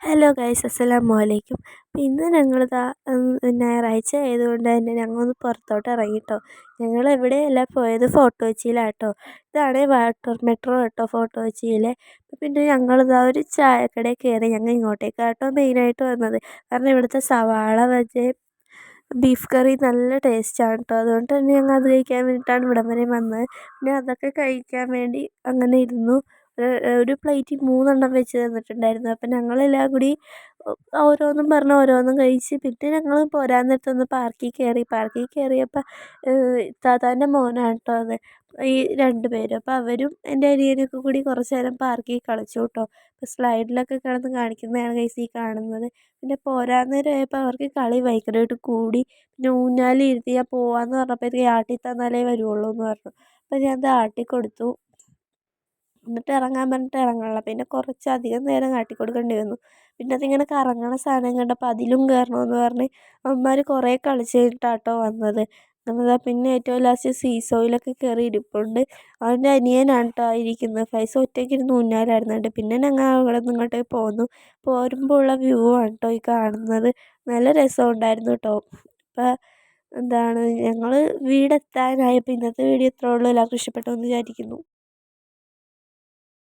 Hello guys അസ്സലാമു അലൈക്കും. ഇന്ന് ഞങ്ങളിതാ ഞായറാഴ്ച ആയതുകൊണ്ട് തന്നെ ഞങ്ങളൊന്ന് പുറത്തോട്ട് ഇറങ്ങി കേട്ടോ ഞങ്ങൾ എവിടെയല്ല പോയത് ഫോർട്ട് കൊച്ചിയിലാണ് കേട്ടോ ഇതാണ് വാട്ടർ മെട്രോ കേട്ടോ ഫോർട്ട് കൊച്ചിയിലെ പിന്നെ ഞങ്ങളിതാ ഒരു ചായക്കടയിൽ കയറി ഞങ്ങൾ ഇങ്ങോട്ടേക്ക് കേട്ടോ മെയിനായിട്ട് വന്നത്. കാരണം ഇവിടുത്തെ സവാള ബജിയും ബീഫ് കറി നല്ല ടേസ്റ്റാണ് കേട്ടോ അതുകൊണ്ട് തന്നെ ഞങ്ങൾ അത് കഴിക്കാൻ വേണ്ടിയിട്ടാണ് ഇവിടം വരെ വന്നത്. പിന്നെ അതൊക്കെ കഴിക്കാൻ വേണ്ടി അങ്ങനെ ഇരുന്നു. ഒരു പ്ലേറ്റിൽ മൂന്നെണ്ണം വെച്ച് തന്നിട്ടുണ്ടായിരുന്നു. അപ്പം ഞങ്ങളെല്ലാം കൂടി ഓരോന്നും പറഞ്ഞ് ഓരോന്നും കഴിച്ച് പിന്നെ ഞങ്ങൾ പോരാൻ നേരത്തൊന്ന് പാർക്കിൽ കയറി. പാർക്കിൽ കയറിയപ്പോൾ ഇത്താത്താന്റെ മോനാണ് കേട്ടോ അത്. ഈ രണ്ട് പേരും. അപ്പോൾ അവരും എന്റെ അനിയനൊക്കെ കൂടി കുറച്ച് നേരം പാർക്കിൽ കളിച്ചു കേട്ടോ. സ്ലൈഡിലൊക്കെ കിടന്ന് കാണിക്കുന്നതാണ് ഗൈസ് ഈ കാണുന്നത്. പിന്നെ പോരാൻ നേരം ആയപ്പോൾ അവർക്ക് കളി ഭയങ്കരമായിട്ട് കൂടി. പിന്നെ ഊഞ്ഞാലിൽ ഇരുത്തി ഞാൻ പോവാമെന്ന് പറഞ്ഞപ്പോഴത്തേക്ക് ആട്ടി തന്നാലേ വരുള്ളൂ എന്ന് പറഞ്ഞു. അപ്പോൾ ഞാൻ അത് ആട്ടി കൊടുത്തു എന്നിട്ട് ഇറങ്ങാൻ പറഞ്ഞിട്ട് ഇറങ്ങണില്ല പിന്നെ കുറച്ച് അധികം നേരം കാട്ടിക്കൊടുക്കേണ്ടി വന്നു പിന്നെ അതിങ്ങനെ കറങ്ങണ സാധനം കണ്ടപ്പോൾ അതിലും കയറണമെന്ന് പറഞ്ഞ് അവന്മാർ കുറേ കളിച്ച് കഴിഞ്ഞിട്ടാട്ടോ വന്നത്. എന്നതാ പിന്നെ ഏറ്റവും ലാസ്റ്റ് സീസോയിലൊക്കെ കയറി ഇരിപ്പുണ്ട്. അവന്റെ അനിയനാണ് കേട്ടോ ഇരിക്കുന്നത് ഫൈസ ഒറ്റയ്ക്ക് ഇരുന്ന് ഊഞ്ഞാലായിരുന്നുണ്ട് പിന്നെ ഞങ്ങൾ അവിടെ നിന്ന് ഇങ്ങോട്ട് പോന്നു. പോരുമ്പോൾ ഉള്ള വ്യൂ ആണ് കേട്ടോ ഈ കാണുന്നത്. നല്ല രസമുണ്ടായിരുന്നു കേട്ടോ അപ്പോൾ എന്താണ് ഞങ്ങൾ വീടെത്താനായപ്പോൾ ഇന്നത്തെ വീഡിയോ ഇത്രയേ ഉള്ളൂ. എല്ലാവർക്കും ഇഷ്ടപ്പെട്ടു എന്ന് വിചാരിക്കുന്നു.